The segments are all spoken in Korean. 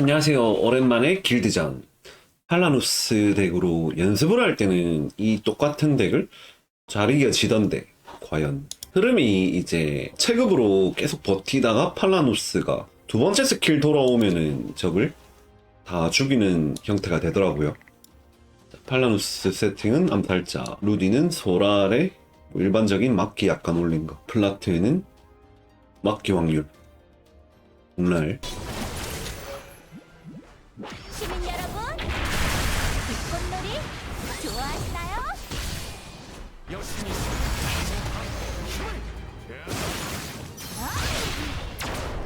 안녕하세요. 오랜만에 길드전. 팔라누스 덱으로 연습을 할 때는 이 똑같은 덱을 잘 이겨지던데, 과연. 흐름이 이제 체급으로 계속 버티다가 팔라누스가 두 번째 스킬 돌아오면은 적을 다 죽이는 형태가 되더라고요. 자, 팔라누스 세팅은 암살자, 루디는 소랄의 일반적인 막기 약간 올린 거, 플라트는 막기 확률, 공랄,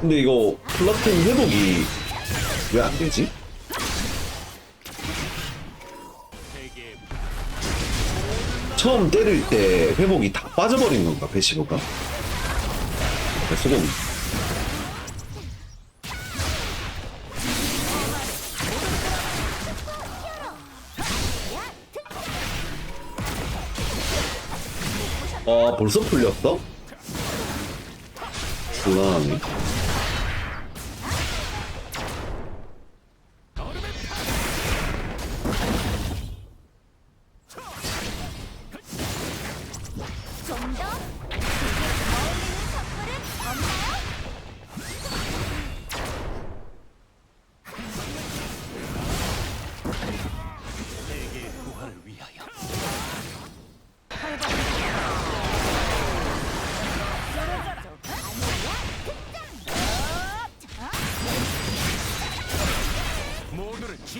근데 이거 플라톤 회복이 왜 안 되지? 처음 때릴 때 회복이 다 빠져버린 건가, 패시브가? 수금. 아, 벌써 풀렸어? 곤란하네.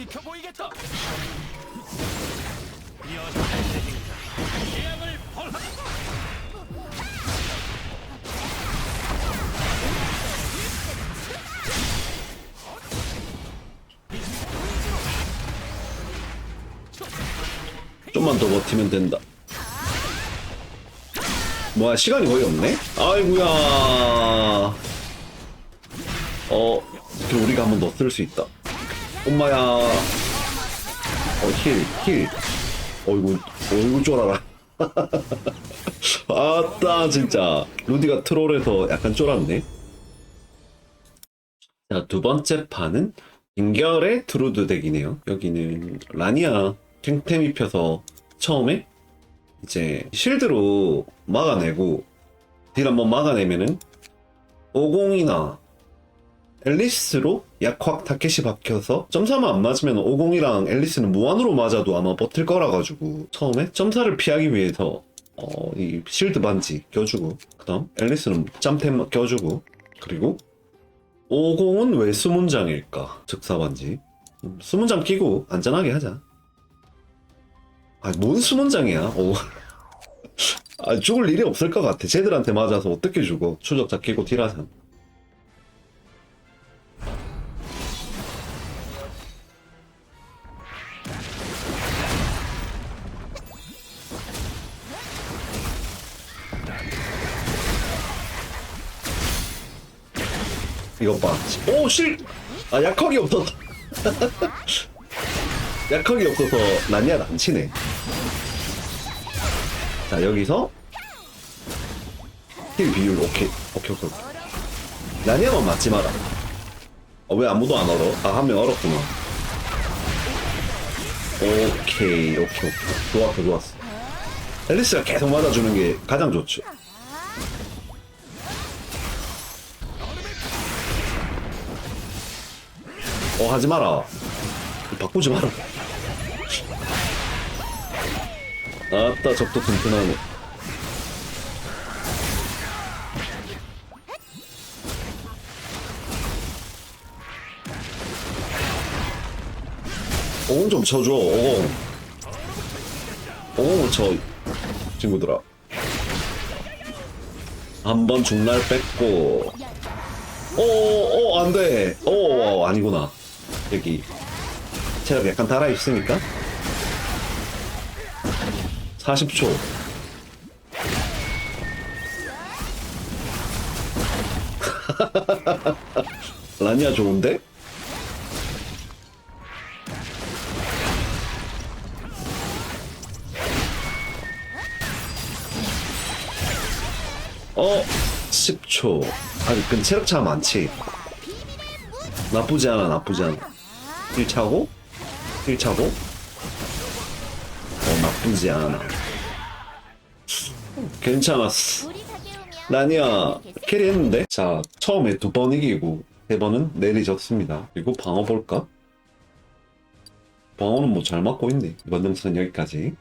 지켜보이겠다. 여자의 재능이다. 재앙을 벌하라. 좀만 더 버티면 된다. 뭐야, 시간이 거의 없네? 아이구야. 어, 그럼 우리가 한 번 더 쓸 수 있다. 엄마야. 어, 힐, 힐. 어이구, 어이구, 쫄아라. 아따, 진짜. 루디가 트롤에서 약간 쫄았네. 자, 두 번째 판은 인결의 트루드 덱이네요. 여기는 라니아 탱템 입혀서 처음에 이제 실드로 막아내고 딜 한번 막아내면은 50이나 앨리스로 약확 타켓이 박혀서 점사만 안 맞으면 50이랑 앨리스는 무한으로 맞아도 아마 버틸 거라 가지고 처음에 점사를 피하기 위해서 어, 이 실드 반지 껴주고 그다음 앨리스는 짬템 껴주고 그리고 50은 왜 수문장일까? 즉사 반지. 음, 수문장 끼고 안전하게 하자. 아, 뭔 수문장이야? 오. 아, 죽을 일이 없을 것 같아. 쟤들한테 맞아서 어떻게 죽어? 추적자 끼고 딜하자. 이거 봐. 오, 실! 아, 약하기 없었다. 약하기 없어서 난이야 안 치네. 자, 여기서 힐 비율 오케이. 오케이, 오케이. 난이야만 맞지 마라. 어, 왜 아무도 안 얼어? 아, 한 명 얼었구나. 오케이, 오케이, 오케이. 좋았어, 좋았어. 앨리스가 계속 맞아주는 게 가장 좋죠. 어, 하지 마라. 바꾸지 마라. 아따, 적도 튼튼하네. 오공 좀 쳐줘, 오공. 오공을 쳐, 친구들아. 한 번 중날 뺐고. 오, 오, 안 돼. 오, 아니구나. 여기. 체력 약간 달아 있으니까. 40초. 라니아 좋은데? 어, 10초. 아니, 근 체력 차 많지. 나쁘지 않아 나쁘지 않아 1차고 1차고. 어 나쁘지 않아 괜찮았어. 라니아 캐리했는데? 자 처음에 두 번 이기고 세 번은 내리졌습니다. 그리고 방어 볼까? 방어는 뭐 잘 맞고 있네. 이번 영상 여기까지